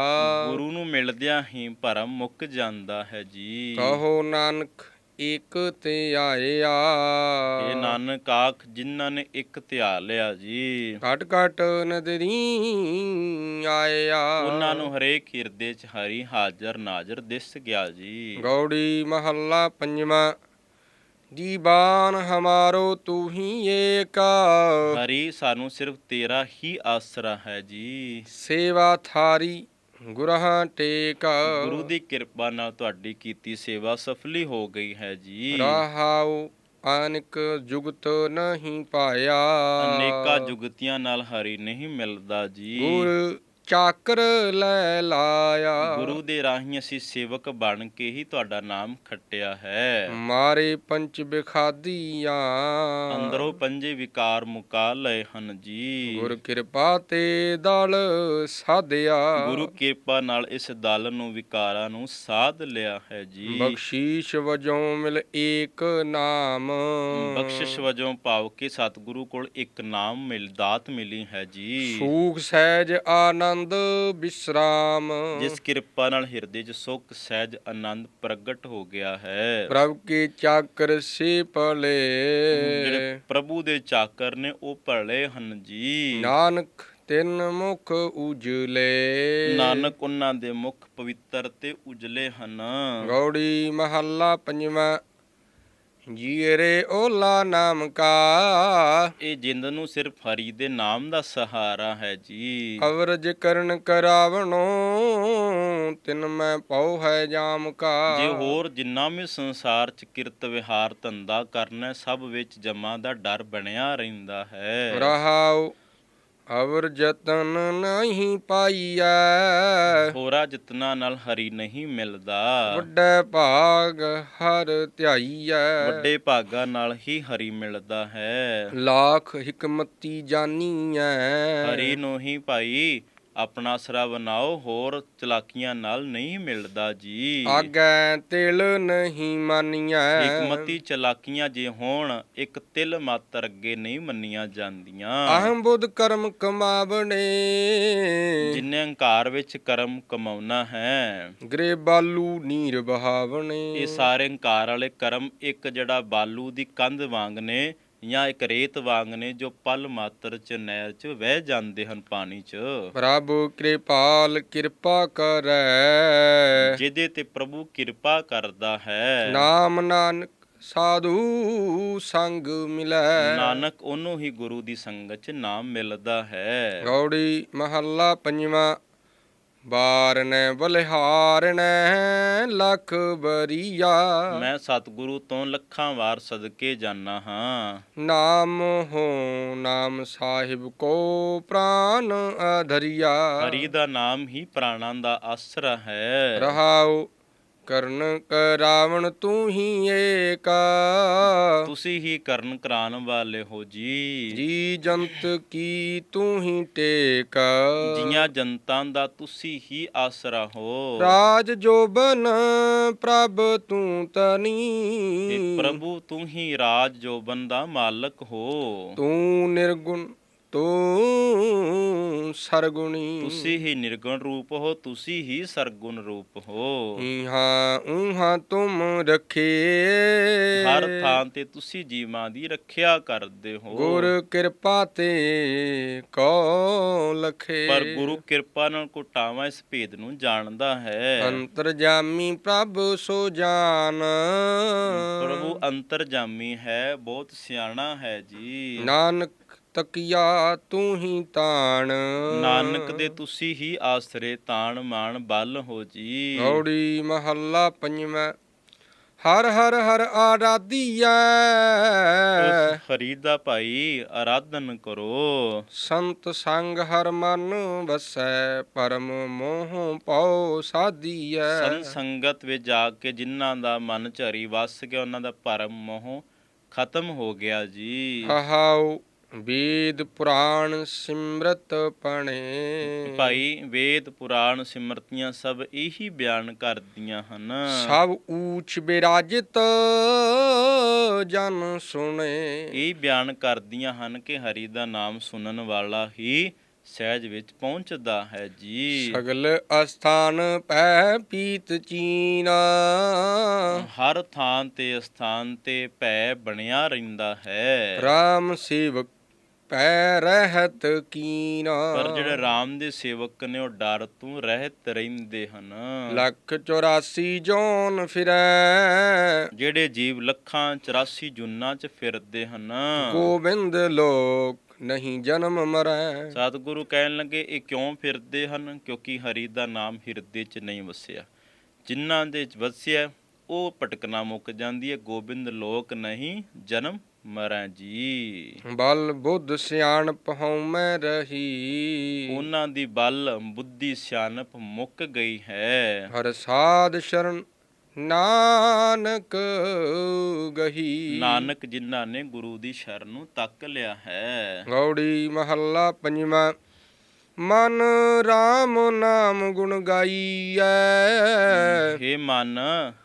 ਗੁਰੂ ਨੂੰ ਮਿਲਦਿਆਂ ਹੀ ਭਰਮ ਮੁੱਕ ਜਾਂਦਾ ਹੈ ਜੀ। ਕਹੋ ਨਾਨਕ ਇਕ ਤੇ ਆਇਆ। ਇਹ ਨਾਨਕ ਆਖ ਜਿਨ੍ਹਾਂ ਨੇ ਇੱਕ ਧਿਆ ਲਿਆ ਜੀ। ਘਟ ਘਟ ਨਦਰੀ ਆਇਆ। ਉਹਨਾਂ ਨੂੰ ਹਰੇਕ ਹਿਰਦੇ 'ਚ ਹਰੀ ਹਾਜ਼ਰ ਨਾਜ਼ਰ ਦਿਸ ਗਿਆ ਜੀ। ਗੌੜੀ ਮਹੱਲਾ ਪੰਜਵਾਂ ਦੀਵਾਨ ਹਮਾਰੋ ਤੂੰ ਹੀ ਏਕਾ। ਹਰੀ ਸਾਨੂੰ ਸਿਰਫ ਤੇਰਾ ਹੀ ਆਸਰਾ ਹੈ ਜੀ। ਸੇਵਾ ਥਾਰੀ ਗੁਰਹਾਂ ਟੇਕਾ। ਗੁਰੂ ਦੀ ਕਿਰਪਾ ਨਾਲ ਤੁਹਾਡੀ ਕੀਤੀ ਸੇਵਾ ਸਫਲੀ ਹੋ ਗਈ ਹੈ ਜੀ। ਰਹਾਉ ਅਨਕ ਜੁਗਤ ਨਹੀਂ ਪਾਇਆ। ਅਨੇਕਾਂ ਜੁਗਤੀਆਂ ਨਾਲ ਹਰੀ ਨਹੀਂ ਮਿਲਦਾ ਜੀ। ਗੁਰ ਚਾਕਰ ਲੈ ਲਾਇਆ। ਗੁਰੂ ਦੇ ਰਾਹੀਂ ਅਸੀਂ ਸੇਵਕ ਬਣ ਕੇ ਹੀ ਤੁਹਾਡਾ ਨਾਮ ਖੱਟਿਆ ਹੈ। ਮਾਰੇ ਪੰਚ ਬਿਖਾਦੀਆਂ। ਅੰਦਰੋਂ ਪੰਜੇ ਵਿਕਾਰ ਮੁਕਾ ਲਏ ਹਨ ਜੀ। ਗੁਰ ਕਿਰਪਾ ਤੇ ਦਲ ਸਾਧਿਆ। ਗੁਰੂ ਕਿਰਪਾ ਨਾਲ ਇਸ ਦਲ ਨੂੰ ਵਿਕਾਰਾਂ ਨੂੰ ਸਾਧ ਲਿਆ ਹੈ ਜੀ। ਬਖਸ਼ੀਸ਼ ਵਜੋਂ ਮਿਲ ਏਕ ਨਾਮ। ਬਖਸ਼ਿਸ਼ ਵਜੋਂ ਭਾਵ ਕਿ ਸਤਿਗੁਰੂ ਕੋਲ ਇੱਕ ਨਾਮ ਮਿਲ ਦਾਤ ਮਿਲੀ ਹੈ ਜੀ। ਸੂਖ ਸਹਿਜ ਆਨੰਦ ਵਿਸਰਾਮ ਜਿਸ ਕਿਰਪਾ ਨਾਲ ਹਿਰਦੇ 'ਚ ਸੁਖ ਸਹਿਜ ਆਨੰਦ ਪ੍ਰਗਟ ਹੋ ਗਿਆ ਹੈ। ਪ੍ਰਭ ਕੀ ਚਾਕਰ ਸੇ ਜਿਹੜੇ ਪ੍ਰਭੂ ਦੇ ਚਾਕਰ ਨੇ ਉਹ ਭਲੇ ਹਨ ਜੀ। ਨਾਨਕ ਤਿੰਨ ਮੁਖ ਉਜਲੇ। ਨਾਨਕ ਉਹਨਾਂ ਦੇ ਮੁਖ ਪਵਿੱਤਰ ਤੇ ਉਜਲੇ ਹਨ। ਗੌੜੀ ਮਹੱਲਾ ਪੰਜਵਾਂ ਜੀਰੇ ਓਲਾ ਨਾਮ ਕਾ। ਇਹ ਜਿੰਦ ਨੂੰ ਸਿਰਫ ਹਰੀ ਦੇ ਨਾਮ ਦਾ ਸਹਾਰਾ ਹੈ ਜੀ। ਅਵਰਜ ਕਰਨ ਕਰਾਵਣੋ ਤਿਨ ਮੈਂ ਪਉ ਹੈ ਜਾਮ ਕਾ। ਜੇ ਹੋਰ ਜਿੰਨਾ ਵੀ ਸੰਸਾਰ ਚ ਕਿਰਤ ਵਿਹਾਰ ਧੰਦਾ ਕਰਨਾ ਸਭ ਵਿੱਚ ਜਮਾ ਦਾ ਡਰ ਬਣਿਆ ਰਹਿੰਦਾ ਹੈ। ਰਹਾਉ ਅਵਰ ਜਤਨ ਨਹੀਂ ਪਾਈਐ। ਹੋਰਾ ਜਿਤਨਾ ਨਾਲ ਹਰੀ ਨਹੀਂ ਮਿਲਦਾ। ਵੱਡੇ ਭਾਗ ਹਰ ਧਿਆਈਐ। ਵੱਡੇ ਭਾਗਾ ਨਾਲ ਹੀ ਹਰੀ ਮਿਲਦਾ ਹੈ। ਲੱਖ ਹਕਮਤੀ ਜਾਨੀਐ। ਹਰੀ ਨੂੰ ਹੀ ਭਾਈ ਆਪਣਾ ਆਸਰਾ ਬਣਾਓ ਹੋਰ ਚਲਾਕੀਆਂ ਨਾਲ ਨਹੀਂ ਮਿਲਦਾ ਜੀ। ਆਗੈ ਤਿਲ ਨਹੀਂ ਮਾਨੀਐ। ਹਕਮਤੀ ਚਲਾਕੀਆਂ ਜੇ ਹੋਣ ਇੱਕ ਤਿਲ ਮਾਤਰ ਅੱਗੇ ਨਹੀਂ ਮੰਨੀਆਂ ਜਾਂਦੀਆਂ। ਅਹੰ ਬੁੱਧ ਕਰਮ ਕਮਾਵਣੇ। ਜਿਨੇ ਹੰਕਾਰ ਵਿੱਚ ਕਰਮ ਕਮਾਉਣਾ ਹੈ ਗਰੇ ਬਾਲੂ ਨੀਰ ਬਹਾਵਣੇ। ਇਹ ਸਾਰੇ ਹੰਕਾਰ ਵਾਲੇ ਕਰਮ ਇੱਕ ਜਿਹੜਾ ਬਾਲੂ ਦੀ ਕੰਧ ਵਾਂਗ ਨੇ। ਜਾਂ ਇੱਕ ਰੇਤ ਵਾਂਗ ਨੇ ਜੋ ਪਲ ਮਾਤਰ ਚ ਨਹਿਰ ਚ ਵਹਿ ਜਾਂਦੇ ਹਨ ਪਾਣੀ ਚ। ਪ੍ਰਭ ਕਿਰਪਾਲ ਕਿਰਪਾ ਕਰੈ। ਜਿਹਦੇ ਤੇ ਪ੍ਰਭੂ ਕਿਰਪਾ ਕਰਦਾ ਹੈ। ਨਾਮ ਨਾਨਕ ਸਾਧੂ ਸੰਗ ਮਿਲੈ। ਨਾਨਕ ਉਹਨੂੰ ਹੀ ਗੁਰੂ ਦੀ ਸੰਗਤ ਚ ਨਾਮ ਮਿਲਦਾ ਹੈ। ਗੌੜੀ ਮਹੱਲਾ ਪੰਜਵਾਂ ਬਾਰਨੈ ਬਲਿਹਾਰਨੈ ਲਖ ਬਰੀਆ ਮੈਂ ਸਤਿਗੁਰੂ ਤੋਂ ਲੱਖਾਂ ਵਾਰ ਸਦਕੇ ਜਾਣਾ ਹਾਂ। ਨਾਮ ਹੋ ਨਾਮ ਸਾਹਿਬ ਕੋ ਪ੍ਰਾਨ ਅਧਰਿਆ। ਹਰੀ ਦਾ ਨਾਮ ਹੀ ਪ੍ਰਾਣਾਂ ਦਾ ਆਸਰਾ ਹੈ। ਰਹਾਉ ਕਰਨ ਕਰਾਵਣ ਤੂੰ ਹੀ ਏਕਾ। ਤੁਸੀਂ ਹੀ ਕਰਨ ਕਰਾਉਣ ਵਾਲੇ ਹੋ ਜੀ। ਜੀ ਜੰਤ ਕੀ ਤੂੰ ਹੀ ਟੇਕ। ਜੀਆਂ ਜਨਤਾਂ ਦਾ ਤੁਸੀਂ ਹੀ ਆਸਰਾ ਹੋ। ਰਾਜ ਜੋਬਨ ਪ੍ਰਭ ਤੂੰ ਤੇ ਤਨੀ ਪ੍ਰਭੂ ਤੂੰ ਹੀ ਰਾਜ ਜੋਬਨ ਦਾ ਮਾਲਕ ਹੋ। ਤੂੰ ਨਿਰਗੁਣ ਤੂੰ ਸਰਗੁਣੀ। ਤੁਸੀਂ ਹੀ ਨਿਰਗੁਣ ਰੂਪ ਹੋ ਤੁਸੀਂ ਹੀ ਸਰਗੁਣ ਰੂਪ ਹੋ। ਇਹਾਂ ਉਹਾਂ ਤੁਮ ਰਖੇ। ਹਰ ਥਾਂ ਤੇ ਤੁਸੀਂ ਜੀਵਾਂ ਦੀ ਰੱਖਿਆ ਕਰਦੇ ਹੋ। ਗੁਰ ਕਿਰਪਾ ਤੇ ਕੋ ਲਖੇ। ਪਰ ਗੁਰੂ ਕਿਰਪਾ ਨਾਲ ਕੋਟਾਵਾ ਇਸ ਭੇਦ ਨੂੰ ਜਾਣਦਾ ਹੈ। ਅੰਤਰਜਾਮੀ ਪ੍ਰਭ ਸੋ ਜਾਨ। ਪ੍ਰਭੂ ਅੰਤਰਜਾਮੀ ਹੈ ਬਹੁਤ ਸਿਆਣਾ ਹੈ ਜੀ। ਨਾਨਕ ਤਕੀਆ ਤੂੰ ਹੀ ਤਾਣ। ਨਾਨਕ ਦੇ ਤੁਸੀਂ ਹੀ ਆਸਰੇ ਤਾਣ ਮਾਣ ਬਲ ਹੋ ਜੀ। ਗੌੜੀ ਮਹੱਲਾ ਪੰਜਵਾਂ। ਹਰ ਹਰ ਹਰ ਆਰਾਧੀਐ ਹਰੀ ਦਾ ਭਾਈ ਆਰਾਧਨ ਕਰੋ। ਸੰਤ ਸੰਗ ਹਰ ਮਨ ਵਸੈ ਪਰਮ ਮੋਹ ਪਉ ਸਾਧੀਐ ਸੰਤ ਸੰਗਤ ਵਿੱਚ ਜਾ ਕੇ ਜਿਨ੍ਹਾਂ ਦਾ ਮਨ ਹਰੀ ਵਸ ਗਿਆ ਉਹਨਾਂ ਦਾ ਭਰਮ ਮੋਹ ਖਤਮ ਹੋ ਗਿਆ ਜੀ। ਹਹਾਉ ਵੇਦ ਪੁਰਾਣ ਸਿਮਰਤ ਪਣੇ। ਭਾਈ ਵੇਦ ਪੁਰਾਣ ਸਿਮਰਤੀਆਂ ਸਭ ਇਹੀ ਬਿਆਨ ਕਰਦੀਆਂ ਹਨ। ਸਭ ਊਚ ਬਿਰਾਜਿਤ ਜਨ ਸੁਣੇ। ਇਹ ਬਿਆਨ ਕਰਦੀਆਂ ਹਨ ਕਿ ਹਰੀ ਦਾ ਨਾਮ ਸੁਣਨ ਵਾਲਾ ਹੀ ਸਹਿਜ ਵਿੱਚ ਪਹੁੰਚਦਾ ਹੈ ਜੀ। ਸਗਲ ਅਸਥਾਨ ਪੈ ਪੀਤ ਚੀਨਾ। ਹਰ ਥਾਂ ਤੇ ਸਥਾਨ ਤੇ ਭੈ ਬਣਿਆ ਰਹਿੰਦਾ ਹੈ। RAM ਸੇਵਕ ਪੈ ਰਹਿਤ ਕੀਨਾ। ਪਰ ਜਿਹੜੇ RAM ਦੇ ਸੇਵਕ ਨੇ ਉਹ ਡਰ ਤੋਂ ਰਹਿਤ ਰਹਿੰਦੇ ਹਨ। ਲੱਖ 84 ਜੋਨ ਫਿਰੈ। ਜਿਹੜੇ ਜੀਵ ਲੱਖਾਂ 84 ਜੁਨਾਂ 'ਚ ਫਿਰਦੇ ਹਨ। ਗੋਬਿੰਦ ਲੋਕ ਨਹੀਂ ਜਨਮ ਮਰੈ। ਸਤਿਗੁਰੂ ਕਹਿਣ ਲੱਗੇ ਇਹ ਕਿਉਂ ਫਿਰਦੇ ਹਨ? ਕਿਉਂਕਿ ਹਰੀ ਦਾ ਨਾਮ ਹਿਰਦੇ 'ਚ ਨਹੀਂ ਵਸਿਆ। ਜਿਨ੍ਹਾਂ ਦੇ 'ਚ ਵਸਿਆ ਉਹ ਭਟਕਣਾ ਮੁੱਕ ਜਾਂਦੀ ਹੈ। ਗੋਬਿੰਦ ਲੋਕ ਨਹੀਂ ਜਨਮ ਮਰਾਂ ਜੀ। ਬਲ ਬੁੱਧ ਸਿਆਣਪ ਹਉ ਮੈਂ ਰਹੀ। ਉਹਨਾਂ ਦੀ ਬਲ ਬੁੱਧੀ ਸਿਆਣਪ ਮੁੱਕ ਗਈ ਹੈ। ਹਰ ਸਾਧ ਸ਼ਰਨ ਨਾਨਕ ਗਹੀ। ਨਾਨਕ ਜਿਨ੍ਹਾਂ ਨੇ ਗੁਰੂ ਦੀ ਸ਼ਰਨ ਨੂੰ ਤੱਕ ਲਿਆ ਹੈ। ਗੌੜੀ ਮਹੱਲਾ ਪੰਜਵਾਂ ਮਨ RAM ਨਾਮ ਗੁਣ ਗਾਈਐ। ਹੇ ਮਨ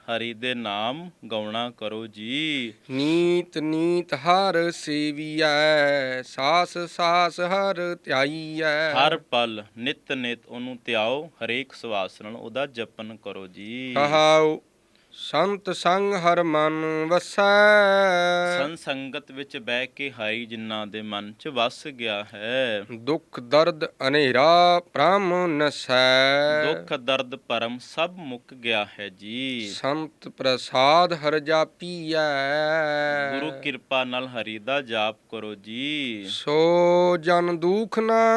ਹਰੀ ਦੇ ਨਾਮ ਗਾਉਣਾ ਕਰੋ ਜੀ। ਨੀਤ ਨੀਤ ਹਰ ਸੇਵੀਐ ਸਾਸ ਸਾਸ ਹਰ ਧਿਆਈਐ। ਹਰ ਪਲ ਨਿਤ ਨਿਤ ਉਹਨੂੰ ਧਿਆਓ ਹਰੇਕ ਸਵਾਸ ਨਾਲ ਉਹਦਾ ਜਪਨ ਕਰੋ ਜੀ। ਕਹਾਉ ਸੰਤ ਸੰਗ ਹਰ ਮਨ ਵਸੈ। ਸੰਤ ਸੰਗਤ ਵਿੱਚ ਬਹਿ ਕੇ ਹਰੀ ਜਿਨ੍ਹਾਂ ਦੇ ਮਨ 'ਚ ਵਸ ਗਿਆ ਹੈ। ਦੁੱਖ ਦਰਦ ਹਨੇਰਾ ਭ੍ਰਮ ਨਸੈ। ਦੁੱਖ ਦਰਦ ਪਰਮ ਸਭ ਮੁੱਕ ਗਿਆ ਹੈ ਜੀ। ਸੰਤ ਪ੍ਰਸਾਦ ਹਰ ਜਾਪੀਐ। ਗੁਰੂ ਕਿਰਪਾ ਨਾਲ ਹਰੀ ਦਾ ਜਾਪ ਕਰੋ ਜੀ। ਸੋ ਜਨ ਦੁਖ ਨਾ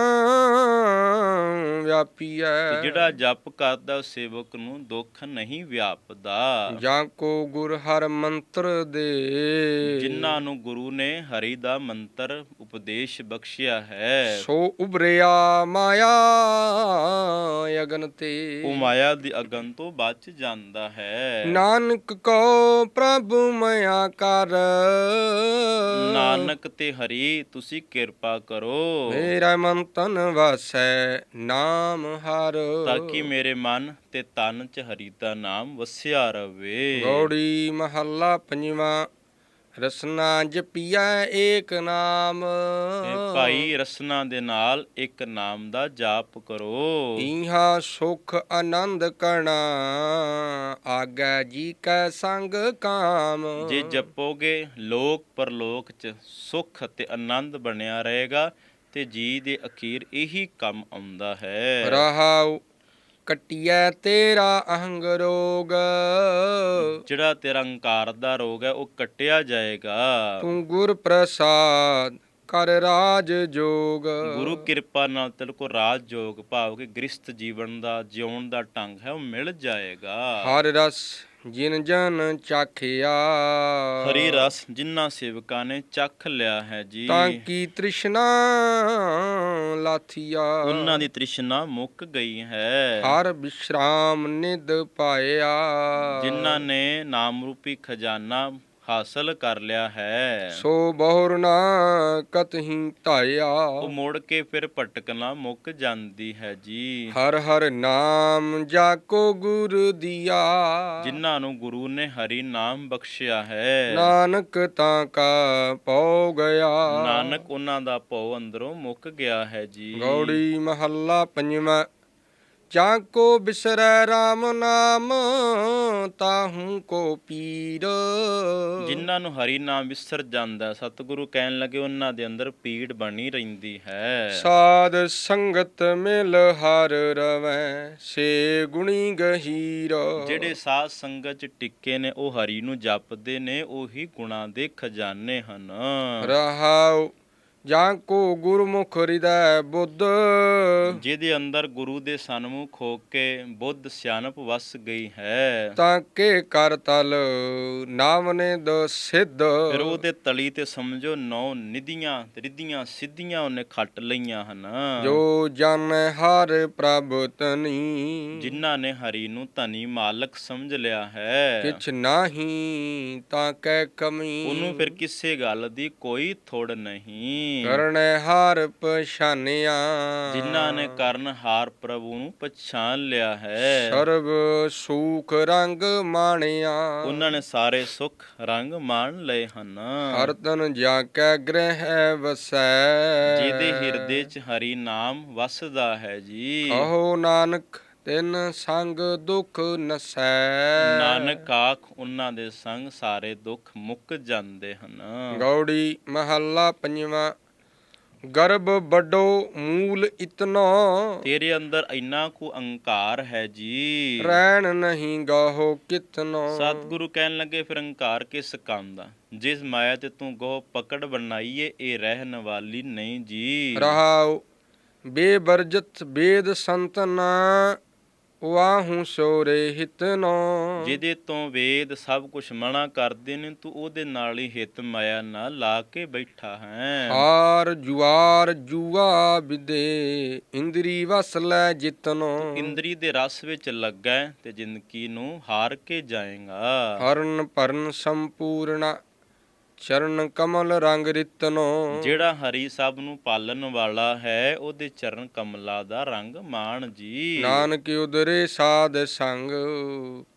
ਵਿਆਪੀਐ। ਤੇ ਜਿਹੜਾ ਜਪ ਕਰਦਾ ਉਸ ਸੇਵਕ ਨੂੰ ਦੁੱਖ ਨਹੀਂ ਵਿਆਪਦਾ। ਜਾਂ ਕੋ ਗੁਰ ਹਰ ਮੰਤਰ ਦੇ। ਜਿਨ੍ਹਾਂ ਨੂੰ ਗੁਰੂ ਨੇ ਹਰੀ ਦਾ ਮੰਤਰ ਉਪਦੇਸ਼ ਬਖਸ਼ਿਆ ਹੈ। ਸੋ ਉਬਰਿਆ ਮਾਇਆ ਅਗਨ ਤੇ। ਉਹ ਮਾਇਆ ਦੀ ਅਗਨ ਤੋਂ ਬਚ ਜਾਂਦਾ ਹੈ। ਨਾਨਕ ਕੋ ਪ੍ਰਭ ਮਇਆ ਕਰ। ਨਾਨਕ ਤੇ ਹਰੀ ਤੁਸੀਂ ਕਿਰਪਾ ਕਰੋ। ਮੇਰਾ ਮਨ ਤਨ ਵਸੈ ਨਾਮ ਹਰ। ਤਾਂ ਕਿ ਮੇਰੇ ਮਨ ਤੇ ਤਨ ਚ ਹਰੀ ਦਾ ਨਾਮ ਵਸਿਆ ਰਵੇ। ਗੌੜੀ ਮਹੱਲਾ ਪੰਜਵਾਂ ਰਸਨਾ ਜਪੀਐ ਏਕ ਨਾਮ। ਭਾਈ ਰਸਨਾ ਦੇ ਨਾਲ ਇੱਕ ਨਾਮ ਦਾ ਜਾਪ ਕਰੋ। ਇਹਾ ਸੁਖ ਆਨੰਦ ਕਰਨਾ ਆਗੈ ਜੀ ਕੈ ਸੰਗ ਕਾਮ। ਜੇ ਜਪੋਗੇ ਲੋਕ ਪਰਲੋਕ ਚ ਸੁਖ ਤੇ ਆਨੰਦ ਬਣਿਆ ਰਹੇਗਾ ਤੇ ਜੀ ਦੇ ਅਖੀਰ ਇਹੀ ਕੰਮ ਆਉਂਦਾ ਹੈ। ਰਹਾਉ ਕਟਿਐ ਤੇਰਾ ਅਹੰਗ ਰੋਗ। ਜਿਹੜਾ ਤੇਰਾ ਹੰਕਾਰ ਦਾ ਰੋਗ ਹੈ ਉਹ ਕੱਟਿਆ ਜਾਏਗਾ। ਤੂੰ ਗੁਰ ਪ੍ਰਸਾਦ ਕਰ ਰਾਜ ਜੋਗ। ਗੁਰੂ ਕਿਰਪਾ ਨਾਲ ਤੇਰੇ ਕੋ ਰਾਜ ਜੋਗ ਭਾਵ ਕਿ ਗ੍ਰਸਥ ਜੀਵਨ ਦਾ ਜਿਉਣ ਦਾ ਢੰਗ ਹੈ ਉਹ ਮਿਲ ਜਾਏਗਾ। ਹਰ ਰਸ ਜਿਨ ਜਨ ਚਾਖਿਆ। ਹਰੀ ਰਸ ਜਿਨ੍ਹਾਂ ਸੇਵਕਾਂ ਨੇ ਚੱਖ ਲਿਆ ਹੈ ਜੀ। ਤਾਂ ਕੀ ਤ੍ਰਿਸ਼ਨਾ ਲਾਥੀਆ? ਉਹਨਾਂ ਦੀ ਤ੍ਰਿਸ਼ਨਾ ਮੁੱਕ ਗਈ ਹੈ। ਹਰ ਵਿਸ਼ਰਾਮ ਨਿਦ ਪਾਇਆ। ਜਿਨ੍ਹਾਂ ਨੇ ਨਾਮ ਰੂਪੀ ਖਜ਼ਾਨਾ ਹਾਸਲ ਕਰ ਲਿਆ ਹੈ। ਸੋ ਬਹੁਰ ਨਾ ਕਤਹੀ ਧਾਇਆ। ਉਹ ਮੁੜ ਕੇ ਫਿਰ ਭਟਕਣਾ ਮੁੱਕ ਜਾਂਦੀ ਹੈ ਜੀ। ਹਰ ਹਰ ਨਾਮ ਜਾ ਕੋ ਗੁਰ ਦਿਆ। ਜਿਨ੍ਹਾਂ ਨੂੰ ਗੁਰੂ ਨੇ ਹਰੀ ਨਾਮ ਬਖਸ਼ਿਆ ਹੈ। ਨਾਨਕ ਤਾਂ ਕਾ ਪਉ ਗਿਆ। ਨਾਨਕ ਉਹਨਾਂ ਦਾ ਭਉ ਅੰਦਰੋਂ ਮੁੱਕ ਗਿਆ ਹੈ ਜੀ। ਗੌੜੀ ਮਹੱਲਾ ਪੰਜਵਾਂ ਜਾਂ ਕੋ ਬਿਸਰੈ RAM ਨਾਮ ਤਾਹੂ ਕੋ ਪੀਰ। ਜਿਨ੍ਹਾਂ ਨੂੰ ਹਰੀ ਨਾਮ ਵਿਸਰ ਜਾਂਦਾ ਸਤਿਗੁਰੂ ਕਹਿਣ ਲੱਗੇ ਉਹਨਾਂ ਦੇ ਅੰਦਰ ਪੀੜ ਬਣੀ ਰਹਿੰਦੀ ਹੈ। ਸਾਧ ਸੰਗਤ ਮਿਲ ਹਰ ਰਵੈ ਸੇ ਗੁਣੀ ਗਹੀਰ। ਜਿਹੜੇ ਸਾਧ ਸੰਗਤ ਚ ਟਿੱਕੇ ਨੇ ਉਹ ਹਰੀ ਨੂੰ ਜਪਦੇ ਨੇ ਉਹੀ ਗੁਣਾ ਦੇ ਖਜ਼ਾਨੇ ਹਨ। ਰਹਾਉ ਜਾਂ ਕੋ ਗੁਰਮੁਖ ਹਿਰਦੈ ਬੁੱਧ? ਜਿਹਦੇ ਅੰਦਰ ਗੁਰੂ ਦੇ ਸਨਮੁਖ ਹੋ ਕੇ ਬੁੱਧ ਸਿਆਣਪ ਵਸ ਗਈ ਹੈ। ਤਾਂ ਕੇ ਕਰ ਤਲ ਨਾਮ ਨੇ ਦ ਸਿੱਧ? ਫਿਰ ਉਹਦੇ ਤਲੀ ਤੇ ਸਮਝੋ ਨੌ ਨਿਧੀਆਂ ਰਿੱਧੀਆਂ ਸਿੱਧੀਆਂ ਉਹਨੇ ਖੱਟ ਲਈਆਂ ਹਨ। ਜੋ ਜਨ ਹਰ ਪ੍ਰਭ ਤਨੀ ਜਿਨ੍ਹਾਂ ਨੇ ਹਰੀ ਨੂੰ ਧਨੀ ਮਾਲਕ ਸਮਝ ਲਿਆ ਹੈ। ਕਿਛ ਨਾਹੀ ਤਾਂ ਕੈ ਕਮੀ। ਉਹਨੂੰ ਫਿਰ ਕਿਸੇ ਗੱਲ ਦੀ ਕੋਈ ਥੋੜ ਨਹੀਂ। ਕਰਨੈ ਹਾਰ ਪਛਾਨਿਆ। ਜਿਨ੍ਹਾਂ ਨੇ ਕਰਨ ਹਾਰ ਪ੍ਰਭੂ ਨੂੰ ਪਛਾਣ ਲਿਆ ਹੈ। ਸਰਬ ਸੂਖ ਰੰਗ ਮਾਣਿਆ। ਉਹਨਾਂ ਨੇ ਸਾਰੇ ਸੁੱਖ ਰੰਗ ਮਾਣ ਲਏ ਹਨ। ਹਰ ਤਨ ਜਾ ਕੈ ਗ੍ਰਹਿ ਵਸੈ। ਜਿਹਦੇ ਹਿਰਦੇ 'ਚ ਹਰੀ ਨਾਮ ਵਸਦਾ ਹੈ ਜੀ। ਕਹੋ ਨਾਨਕ ਤਿਨ ਸੰਗ ਦੁਖ ਨਸੈ। ਨਾਨਕ ਆਖ ਉਹਨਾਂ ਦੇ ਸੰਗ ਸਾਰੇ ਦੁੱਖ ਮੁੱਕ ਜਾਂਦੇ ਹਨ। ਗੌੜੀ ਮਹੱਲਾ ਪੰਜਵਾਂ ਗਰਭ ਵੱਡੋ ਮੂਲ ਇਤਨਾ। ਤੇਰੇ ਅੰਦਰ ਇੰਨਾ ਕੁ ਅਹੰਕਾਰ ਹੈ ਜੀ। ਰਹਿਣ ਨਹੀਂ ਗਾਹੋ ਕਿਤਨੋ। ਸਤਿਗੁਰੂ ਕਹਿਣ ਲੱਗੇ ਫਿਰ ਅਹੰਕਾਰ ਕਿਸ ਕੰਮ ਦਾ? ਜਿਸ ਮਾਇਆ ਤੇ ਤੂੰ ਗੋ ਪਕੜ ਬਣਾਈਏ ਇਹ ਰਹਿਣ ਵਾਲੀ ਨਹੀਂ ਜੀ। ਰਹਾਉ ਬੇਬਰਜਤ ਬੇਦ ਸੰਤਨਾ। ਵਾਹੂ ਸੋਰੇ ਹਿਤਨੋ ਜਿਹਦੇ ਤੋਂ ਵੇਦ ਸਭ ਕੁਝ ਮਨਾ ਕਰਦੇ ਨੇ ਤੂੰ ਉਹਦੇ ਨਾਲ ਹੀ ਹਿਤ ਮਾਇਆ ਨਾਲ ਲਾ ਕੇ ਬੈਠਾ ਹੈ। ਹਾਰ ਜੁਆਰ ਜੂਆ ਵਿਦੇ ਇੰਦਰੀ ਵਸ ਲੈ ਜਿਤਨੋ। ਇੰਦਰੀ ਦੇ ਰਸ ਵਿੱਚ ਲੱਗਾ ਤੇ ਜ਼ਿੰਦਗੀ ਨੂੰ ਹਾਰ ਕੇ ਜਾਏਗਾ। ਹਰਨ ਭਰਨ ਸੰਪੂਰਣਾ ਚਰਨ ਕਮਲ ਰੰਗ ਰਿਤਨੋ। ਜਿਹੜਾ ਹਰੀ ਸਭ ਨੂੰ ਪਾਲਣ ਵਾਲਾ ਹੈ ਉਹਦੇ ਚਰਨ ਕਮਲਾ ਦਾ ਰੰਗ ਮਾਣ ਜੀ। ਨਾਨਕ ਉਦਰੇ ਸਾਧ ਸੰਗ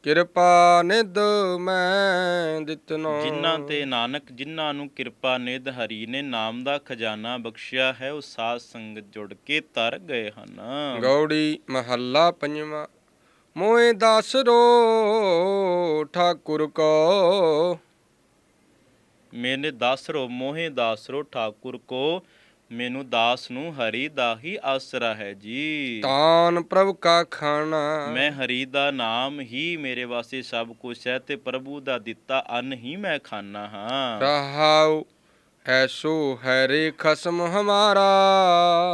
ਕਿਰਪਾ ਨਿਦ ਮੈਂ ਦਿੱਤਨੋ। ਜਿਨ੍ਹਾਂ ਤੇ ਨਾਨਕ ਜਿਨ੍ਹਾਂ ਨੂੰ ਕਿਰਪਾ ਨਿਧ ਹਰੀ ਨੇ ਨਾਮ ਦਾ ਖਜ਼ਾਨਾ ਬਖਸ਼ਿਆ ਹੈ ਉਹ ਸਾਧ ਸੰਗਤ ਜੁੜ ਕੇ ਤਰ ਗਏ ਹਨ। ਗੌੜੀ ਮਹੱਲਾ ਪੰਜਵਾਂ ਮੋਏ ਦਾਸਰੋ ਠਾਕੁਰ ਕੋ ਮੈਨੇ ਦਾਸਰੋ ਮੋਹੇ ਦਾਸਰੋ ਠਾਕੁਰ ਕੋ ਮੈਨੂੰ ਦਾਸ ਨੂੰ ਹਰੀ ਦਾ ਹੀ ਆਸਰਾ ਹੈ ਜੀ ਤਾਨ ਪ੍ਰਭ ਕਾ ਖਾਣਾ ਮੈਂ ਹਰੀ ਦਾ ਨਾਮ ਹੀ ਮੇਰੇ ਵਾਸਤੇ ਸਭ ਕੁਝ ਹੈ ਤੇ ਪ੍ਰਭੂ ਦਾ ਦਿੱਤਾ ਅੰਨ ਹੀ ਮੈਂ ਖਾਣਾ ਹਾਂ ਰਹਾਉ ਐਸੋ ਹੈ ਰੇ ਖਸਮ ਹਮਾਰਾ।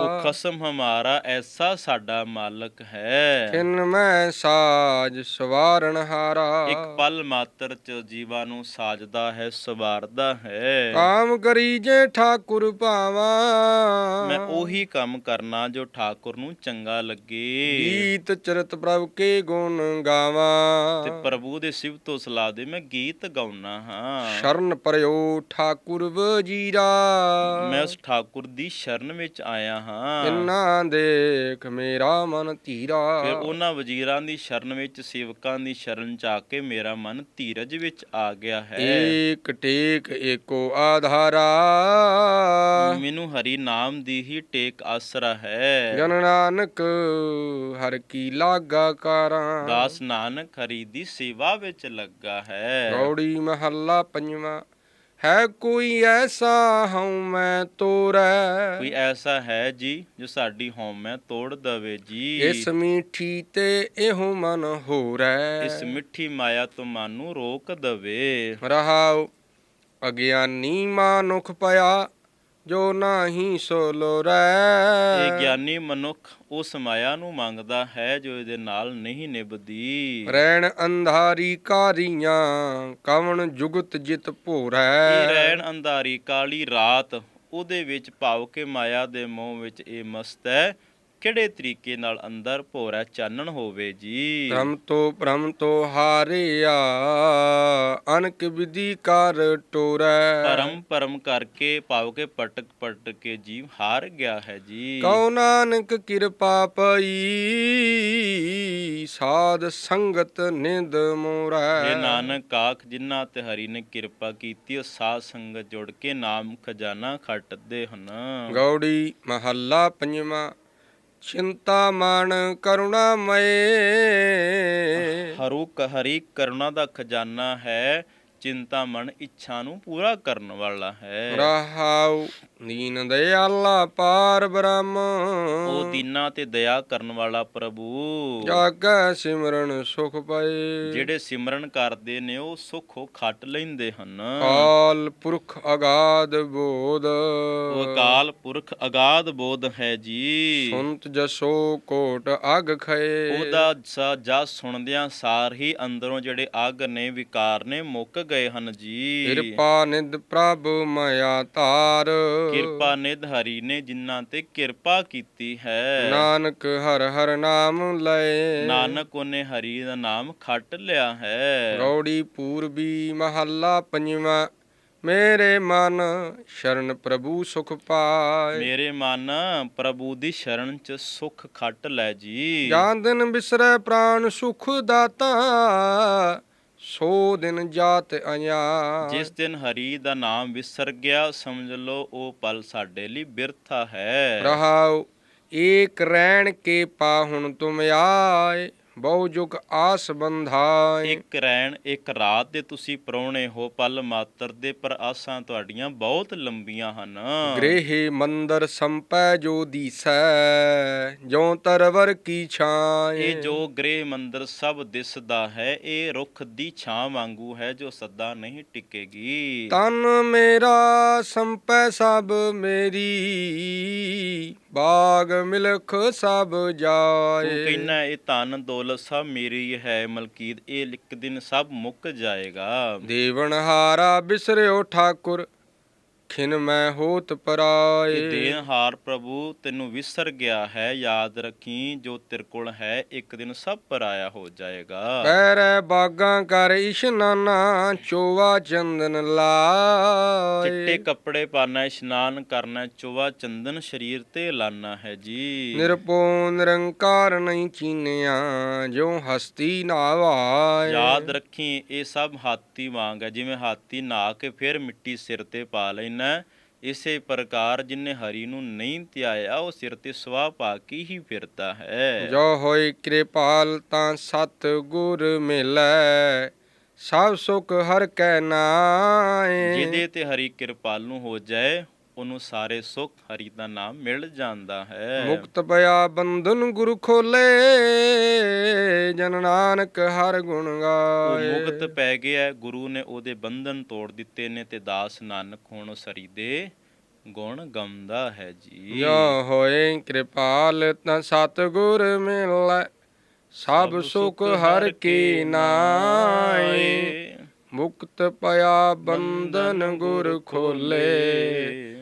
ਉਹ ਖਸਮ ਹਮਾਰਾ ਐਸਾ ਸਾਡਾ ਮਾਲਕ ਹੈ। ਖਿਨ ਮੈਂ ਸਾਜ ਸਵਾਰਨ ਹਾਰਾ। ਇੱਕ ਪਲ ਮਾਤਰ ਚ ਜੀਵਾਂ ਨੂੰ ਸਾਜਦਾ ਹੈ ਸਵਾਰਦਾ ਹੈ। ਕਾਮ ਕਰੀ ਜੇ ਠਾਕੁਰ ਭਾਵਾ। ਮੈਂ ਉਹੀ ਕੰਮ ਕਰਨਾ ਜੋ ਠਾਕੁਰ ਨੂੰ ਚੰਗਾ ਲੱਗੇ। ਗੀਤ ਚਰਤ ਪ੍ਰਭ ਕੇ ਗੁਣ ਗਾਵਾਂ। ਤੇ ਪ੍ਰਭੂ ਦੇ ਸਿਫਤੋ ਸਲਾਹ ਦੇ ਮੈਂ ਗੀਤ ਗਾਉਣਾ ਹਾਂ। ਸ਼ਰਨ ਪਰਿਓ ਠਾਕੁਰ ਵਜੀਰਾ ਮੈਂ ਉਸ ਠਾਕੁਰ ਦੀ ਸ਼ਰਨ ਵਿੱਚ ਆਇਆ ਹਾਂ। ਇੰਨਾ ਦੇਖ ਮੇਰਾ ਮਨ ਧੀਰਾ। ਫਿਰ ਉਹਨਾਂ ਵਜ਼ੀਰਾਂ ਦੀ ਸ਼ਰਨ ਵਿੱਚ ਸੇਵਕਾਂ ਦੀ ਸ਼ਰਨ ਚ ਆ ਕੇ ਮੇਰਾ ਮਨ ਧੀਰਜ ਵਿੱਚ ਆ ਗਿਆ ਹੈ। ਏਕ ਟੇਕ ਏਕੋ ਆਧਾਰਾ। ਮੈਨੂੰ ਹਰੀ ਨਾਮ ਦੀ ਹੀ ਟੇਕ ਆਸਰਾ ਹੈ। ਜਨ ਨਾਨਕ ਹਰ ਕੀ ਲਾਗਾ ਕਾਰਾਂ। ਦਾਸ ਨਾਨਕ ਹਰੀ ਦੀ ਸੇਵਾ ਵਿੱਚ ਲੱਗਾ ਹੈ। ਗੌੜੀ ਮਹੱਲਾ ਪੰਜਵਾਂ। ਹੈ ਕੋਈ ਐਸਾ ਹਉ ਮੈਂ ਤੋਰੈ? ਕੋਈ ਐਸਾ ਹੈ ਜੀ ਜੋ ਸਾਡੀ ਹਉਮੈ ਤੋੜ ਦਵੇ ਜੀ? ਇਸ ਮੀਠੀ ਤੇ ਇਹੋ ਮਨ ਹੋਰੈ। ਇਸ ਮਿੱਠੀ ਮਾਇਆ ਤੋਂ ਮਨ ਨੂੰ ਰੋਕ ਦਵੇ। ਰਹਾਉ ਅਗਿਆਨੀ ਮਾਨੁਖ ਪਿਆ। ਜੋ ਨਾਹੀ ਸੋ ਲੋਰੈ ਇਹ ਗਿਆਨੀ ਮਨੁੱਖ ਉਸ ਮਾਇਆ ਨੂੰ ਮੰਗਦਾ ਹੈ ਜੋ ਇਹਦੇ ਨਾਲ ਨਹੀਂ ਨਿਭਦੀ। ਰੈਣ ਅੰਧਾਰੀ ਕਾਰੀਆਂ ਕਵਣ ਜੁਗਤ ਜਿਤ ਇਹ ਭੋਰੈ ਰਹਿਣ ਅੰਧਾਰੀ ਕਾਲੀ ਰਾਤ ਉਹਦੇ ਵਿੱਚ ਭਾਵ ਕੇ ਮਾਇਆ ਦੇ ਮੋਹ ਵਿੱਚ ਇਹ ਮਸਤ ਹੈ। ਕਿਹੜੇ ਤਰੀਕੇ ਨਾਲ ਅੰਦਰ ਭੋਰਾ ਚਾਨਣ ਹੋਵੇ ਜੀ? ਭ੍ਰਮ ਤੋਂ ਭ੍ਰਮ ਤੋਂ ਹਾਰਿਆ ਅਨਕ ਵਿਧੀ ਕਰ ਟੋਰੈ। ਪਰਮ ਪਰਮ ਕਰਕੇ ਭਾਵ ਕੇ ਪਟਕ ਪਟਕ ਕੇ ਜੀਵ ਹਾਰ ਗਿਆ ਹੈ ਜੀ। ਕਉ ਨਾਨਕ ਕਿਰਪਾ ਪਈ ਸਾਧ ਸੰਗਤ ਨਿੰਦ ਮੋਰੈ। ਇਹ ਨਾਨਕ ਆਖ ਜਿਨ੍ਹਾਂ ਤੇ ਹਰੀ ਨੇ ਕਿਰਪਾ ਕੀਤੀ ਉਹ ਸਾਧ ਸੰਗਤ ਜੁੜ ਕੇ ਨਾਮ ਖਜ਼ਾਨਾ ਖੱਟਦੇ ਹਨ। ਗੌੜੀ ਮਹੱਲਾ ਪੰਜਵਾਂ ਚਿੰਤਾ ਮਨ ਕਰੁਣਾ ਮਏ ਹਰੂ ਹਰੀ ਕਰੁਣਾ ਦਾ ਖਜ਼ਾਨਾ ਹੈ। ਚਿੰਤਾ ਮਨ ਇੱਛਾ ਨੂੰ ਪੂਰਾ ਕਰਨ ਵਾਲਾ ਹੈ। ਰਹਾਉ ਦੀਨ ਦਇਆਲਾ ਪਾਰ ਬ੍ਰਹਮ। ਉਹ ਦੀਨਾਂ ਤੇ ਦਇਆ ਕਰਨ ਵਾਲਾ ਪ੍ਰਭੂ। ਜਾਗੈ ਸਿਮਰਨ ਸੁਖ ਪਏ। ਜਿਹੜੇ ਸਿਮਰਨ ਕਰਦੇ ਨੇ ਉਹ ਸੁਖੋ ਖੱਟ ਲੈਂਦੇ ਹਨ। ਕਾਲ ਪੁਰਖ ਅਗਾਧ ਬੋਧ। ਉਹ ਅਕਾਲ ਪੁਰਖ ਅਗਾਧ ਬੋਧ ਹੈ ਜੀ। ਸੁਨਤ ਜਸੋ ਕੋਟ ਅਗ ਖਏ। ਉਹਦਾ ਜਸ ਸੁਣਦਿਆਂ ਸਾਰ ਹੀ ਅੰਦਰੋਂ ਜਿਹੜੇ ਅੱਗ ਨੇ ਵਿਕਾਰ ਨੇ ਮੁੱਕ ਗਏ ਹਨ ਜੀ। ਕਿਰਪਾ ਨਿਧ ਪ੍ਰਭ ਮਾਇਆ ਧਾਰ। ਕਿਰਪਾ ਨਿਧ ਹਰੀ ਨੇ ਜਿਨ੍ਹਾਂ ਤੇ ਕਿਰਪਾ ਕੀਤੀ ਹੈ। ਨਾਨਕ ਹਰ ਹਰ ਨਾਮ ਲਏ। ਨਾਨਕ ਉਹਨੇ ਹਰੀ ਦਾ ਨਾਮ ਖੱਟ ਲਿਆ ਹੈ। ਗੌੜੀ ਪੂਰਬੀ ਮਹੱਲਾ ਪੰਜਵਾਂ ਮੇਰੇ ਮਨ ਸ਼ਰਨ ਪ੍ਰਭੂ ਸੁਖ ਪਾਏ। ਮੇਰੇ ਮਨ ਪ੍ਰਭੂ ਦੀ ਸ਼ਰਨ ਚ ਸੁਖ ਖੱਟ ਲੈ ਜੀ। ਜਾਂ ਦਿਨ ਬਿਸਰੈ ਪ੍ਰਾਨ ਸੁਖ ਦਾਤਾ। ਸੋ ਦਿਨ ਜਾਤ ਅਇਆ ਜਿਸ ਦਿਨ ਹਰੀ ਦਾ ਨਾਮ ਵਿਸਰ ਗਿਆ ਸਮਝ ਲਓ ਉਹ ਪਲ ਸਾਡੇ ਲਈ ਬਿਰਥਾ ਹੈ। ਰਹਾਉ ਏਕ ਰਹਿਣ ਕੇ ਪਾਹੁਣ ਤੁਮ ਆਏ। ਬਹੁ ਜੁਗ ਆਸ ਬੰਧਾਏ। ਇੱਕ ਰੈਣ ਇੱਕ ਰਾਤ ਦੇ ਤੁਸੀਂ ਪਰੋਣੇ ਹੋ ਪਲ ਮਾਤਰ ਦੇ ਪਰ ਆਸਾਂ ਤੁਹਾਡੀਆਂ ਬਹੁਤ ਲੰਬੀਆਂ ਹਨ। ਗ੍ਰਹਿ ਮੰਦਰ ਸੰਪੈ ਜੋ ਦੀਸੈ ਜੋ ਤਰਵਰ ਕੀ ਛਾਏ। ਇਹ ਜੋ ਗ੍ਰਹਿ ਮੰਦਰ ਸਭ ਦਿਸਦਾ ਹੈ ਇਹ ਰੁੱਖ ਦੀ ਛਾਂ ਵਾਂਗੂ ਹੈ ਜੋ ਸਦਾ ਨਹੀਂ ਟਿਕੇਗੀ। ਤਨ ਮੇਰਾ ਸੰਪੈ ਸਭ ਮੇਰੀ ਬਾਗ ਮਿਲਖ ਸਭ ਤੂੰ ਜਾਏ ਕਹਿੰਨਾ ਇਹ ਧਨ ਦੌਲਤ ਸਭ ਮੇਰੀ ਹੈ ਮਲਕੀਤ, ਇਹ ਇੱਕ ਦਿਨ ਸਭ ਮੁੱਕ ਜਾਏਗਾ। ਦੇਵਨ ਹਾਰਾ ਬਿਸਰਿਓ ਠਾਕੁਰ ਖਿਨ ਮੈਂ ਹੋਤ ਪਰਾਏ। ਦੇਨਹਾਰ ਪ੍ਰਭੂ ਤੈਨੂੰ ਵਿਸਰ ਗਿਆ ਹੈ ਯਾਦ ਰੱਖੀ ਜੋ ਤੇਰੇ ਕੋਲ ਹੈ ਇੱਕ ਦਿਨ ਸਭ ਪਰਾਇਆ ਹੋ ਜਾਏਗਾ। ਪੈਰੈ ਬਾਗਾਂ ਕਰ ਇਸ਼ਨਾਨਾ ਚੋਵਾ ਚੰਦਨ ਲਾਏ। ਚਿੱਟੇ ਕੱਪੜੇ ਪਾਣਾ ਇਸ਼ਨਾਨ ਕਰਨਾ ਚੋਵਾ ਚੰਦਨ ਸਰੀਰ ਤੇ ਲਾਣਾ ਹੈ ਜੀ। ਨਿਰਪੋ ਨਿਰੰਕਾਰ ਨਹੀਂ ਚੀਨਿਆ ਜੋ ਹਸਤੀ ਨਾਵਾਏ ਯਾਦ ਰੱਖੀ ਇਹ ਸਭ ਹਾਥੀ ਵਾਂਗ ਹੈ ਜਿਵੇਂ ਹਾਥੀ ਨਹਾ ਕੇ ਫਿਰ ਮਿੱਟੀ ਸਿਰ ਤੇ ਪਾ ਲੈਣਾ ਇਸੇ ਪ੍ਰਕਾਰ ਜਿਨੇ ਹਰੀ ਨੂੰ ਨਹੀਂ ਧਿਆਇਆ ਉਹ ਸਿਰ ਤੇ ਸਵਾਹ ਪਾ ਕੇ ਹੀ ਫਿਰਦਾ ਹੈ। ਜੋ ਹੋਈ ਕਿਰਪਾਲ ਤਾਂ ਸਤ ਗੁਰ ਮਿਲੈ ਸਭ ਸੁਖ ਹਰ ਕੈ ਨਾਏ। ਜਿਹਦੇ ਤੇ ਹਰੀ ਕਿਰਪਾਲੂ ਹੋ ਜਾਏ ਉਹਨੂੰ ਸਾਰੇ ਸੁੱਖ ਹਰੀ ਦਾ ਨਾਮ ਮਿਲ ਜਾਂਦਾ ਹੈ। ਮੁਕਤ ਪਿਆ ਬੰਧਨ ਗੁਰੂ ਖੋਲੇ ਜਨ ਨਾਨਕ ਹਰ ਗੁਣ ਗਾਏ। ਮੁਕਤ ਪੈ ਗਿਆ ਗੁਰੂ ਨੇ ਉਹਦੇ ਬੰਧਨ ਤੋੜ ਦਿੱਤੇ ਨੇ ਤੇ ਦਾਸ ਨਾਨਕ ਹੁਣ ਸਰੀ ਦੇ ਗੁਣ ਗਾਉਂਦਾ ਹੈ ਜੀ। ਜੋ ਹੋਏ ਕਿਰਪਾਲ ਤਾਂ ਸਤਿਗੁਰ ਮਿਲੈ ਸਭ ਸੁਖ ਹਰ ਕੀ ਨਾਏ। ਮੁਕਤ ਪਿਆ ਬੰਧਨ ਗੁਰ ਖੋਲੇ।